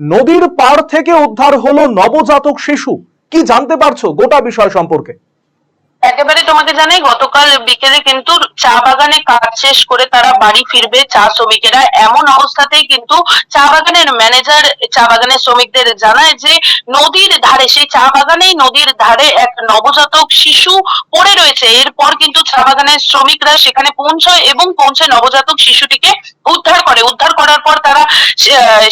নদীর পাড় থেকে উদ্ধার হলো নবজাতক শিশু। কি জানতে পারছ গোটা বিষয় সম্পর্কে? একেবারে তোমাকে জানাই, গতকাল বিকেলে কিন্তু চা বাগানে কাজ শেষ করে তারা বাড়ি ফিরবে চা শ্রমিকেরা। এমন অবস্থাতেই কিন্তু চা বাগানের ম্যানেজার চা বাগানের শ্রমিকদের জানায় যে, নদীর ধারে, সেই চা বাগানেই নদীর ধারে এক নবজাতক শিশু পড়ে রয়েছে। এরপর কিন্তু চা বাগানের শ্রমিকরা সেখানে পৌঁছয় এবং পৌঁছে নবজাতক শিশুটিকে উদ্ধার করে। উদ্ধার করার পর তারা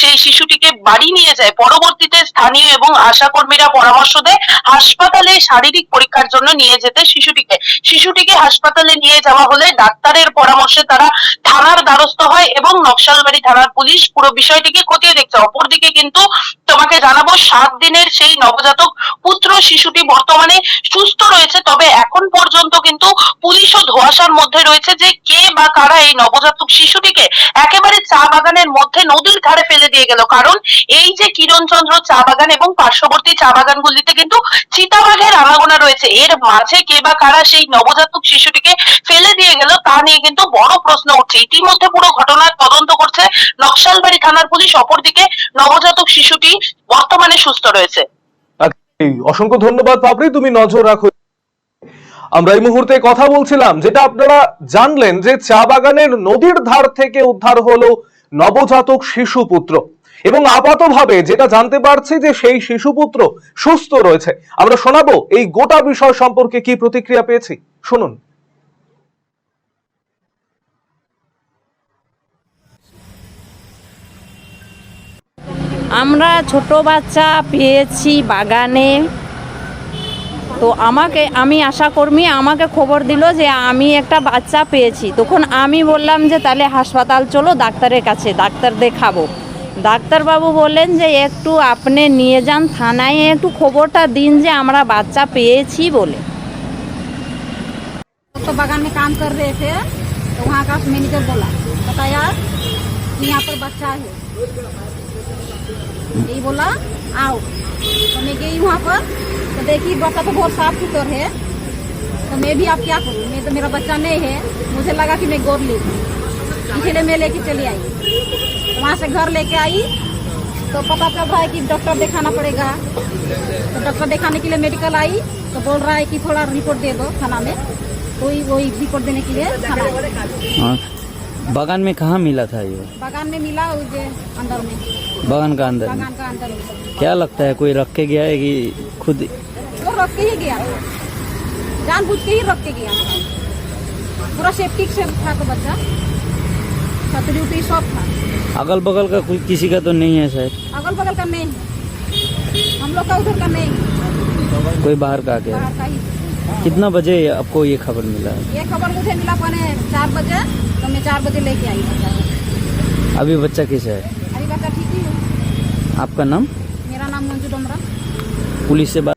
সেই শিশুটিকে বাড়ি নিয়ে যায়। পরবর্তীতে স্থানীয় এবং আশা কর্মীরা পরামর্শ দেয়, হাসপাতালে শারীরিক পরীক্ষার জন্য নিয়ে যেতে শিশুটিকে। শিশুটিকে হাসপাতালে নিয়ে যাওয়া হলে ডাক্তারের পরামর্শে তারা থানার দ্বারস্থ হয় এবং নকশালবাড়ি থানার পুলিশ পুরো বিষয়টিকে খতিয়ে দেখছে। অপরদিকে কিন্তু তোমাকে জানাব, সাত দিনের সেই নবজাতক পুত্র শিশুটি বর্তমানে সুস্থ রয়েছে, তবে এখন পর্যন্ত কিন্তু পুলিশও ধোঁয়াশার মধ্যে রয়েছে যে কে বা কারা এই নবজাতক শিশুটিকে একেবারে চা বাগানের মধ্যে নদীর ধারে ফেলে দিয়ে গেল। কারণ এই যে কিরণচন্দ্র চা বাগান এবং পার্শ্ববর্তী চা বাগানগুলিতে কিন্তু চিতাবাঘের আনাগোনা রয়েছে। এর মাঝে কে বা কারা সেই নবজাতক শিশুটিকে ফেলে দিয়ে গেল, তা নিয়ে কিন্তু বড় প্রশ্ন উঠছে। ইতিমধ্যে পুরো ঘটনার তদন্ত করছে নকশালবাড়ি থানার পুলিশ, অপরদিকে নবজাতক শিশুটি বর্তমানে সুস্থ রয়েছে। অসংখ্য ধন্যবাদ পাপড়ি, তুমি নজর রাখো। আমরা এই মুহূর্তে কথা বলছিলাম, যেটা আপনারা জানলেন যে চা বাগানের নদীর ধার থেকে উদ্ধার হলো নবজাতক শিশু পুত্র। এবং আপাতভাবে যেটা জানতে পারছি যে সেই শিশুপুত্র সুস্থ রয়েছে। আমরা শোনাবো এই গোটা বিষয় সম্পর্কে কি প্রতিক্রিয়া পেয়েছি। শুনুন। আমরা ছোট বাচ্চা পেয়েছি বাগানে। তো আমাকে, আমি আশাকর্মী, আমাকে খবর দিল যে আমি একটা বাচ্চা পেয়েছি। তখন আমি বললাম যে তাহলে হাসপাতাল চলো, ডাক্তারের কাছে, ডাক্তার দেখাবো। ডাক্তারবাবু বললেন যে একটু আপনি নিয়ে যান থানায় একটু খবরটা দিন যে আমরা বাচ্চা পেয়েছি বলে तो बागान में काम कर रहे थे तो वहाँ का मैनेजर बोला बताया कि यहाँ पर बच्चा है यही बोला आओ तो मैं गई वहाँ पर तो देखी बच्चा तो बहुत साफ सुथर है तो मैं भी अब क्या करूँ मैं तो मेरा बच्चा नहीं है मुझे लगा कि मैं गोद ली इसलिए मैं लेके चली आई तो वहाँ से घर लेके आई। तो पता चल रहा है कि डॉक्टर दिखाना पड़ेगा। तो डॉक्टर दिखाने के लिए मेडिकल आई। तो बोल रहा है कि थोड़ा रिपोर्ट दे दो थाना में। तो वही वही रिपोर्ट देने के लिए थाना। हाँ। बागान में कहाँ मिला था ये? बागान में मिला अंदर में। बागान का अंदर बागान का अंदर क्या लगता है कोई रख के गया है कि खुद वो रख के ही गया। जान बुझ के ही रख के गया। पूरा सेफ्टी से था तो बच्चा। था। अगल बगल का कोई किसी का तो नहीं है शायद। अगल बगल का नहीं है। हम लोग का उधर का नहीं कोई बाहर का आ गया? ही। कितना बजे आपको ये खबर मिला? ये खबर मुझे मिला पौने चार बजे तो मैं चार बजे लेके आई। बच्चा अभी बच्चा कैसा है? अभी बच्चा ठीक ही है। आपका नाम? मेरा नाम मंजू डोमरा। पुलिस से बात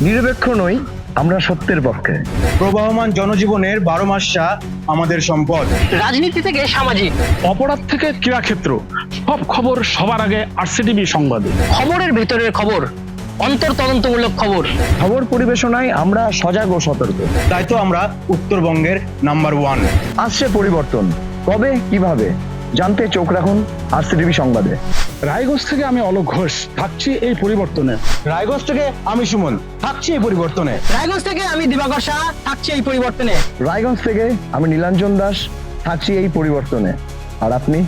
নিরপেক্ষ নই আমরা সত্যের পক্ষে। প্রবাহমান জনজীবনের বারো মাসটা আমাদের সম্পদ। রাজনীতি থেকে সামাজিক। অপরাধ থেকে ক্রীড়াক্ষেত্র। সব খবর সবার আগে আরসিটিভি সংবাদে। খবরের ভেতরের খবর অন্তর তদন্তমূলক খবর। খবর পরিবেশনায় আমরা সজাগ ও সতর্ক। তাই তো আমরা উত্তরবঙ্গের নাম্বার ওয়ান। আসছে পরিবর্তন। কবে কীভাবে? জানতে চোখ রাখুন আরসিটিভি সংবাদে। রায়গঞ্জ থেকে আমি অলোক ঘোষ। থাকছি এই পরিবর্তনে। রায়গঞ্জ থেকে আমি সুমন। থাকছি এই পরিবর্তনে। রায়গঞ্জ থেকে আমি দিবাকর শাহ। থাকছি এই পরিবর্তনে। রায়গঞ্জ থেকে আমি নীলাঞ্জন দাস। থাকছি এই পরিবর্তনে। আর আপনি?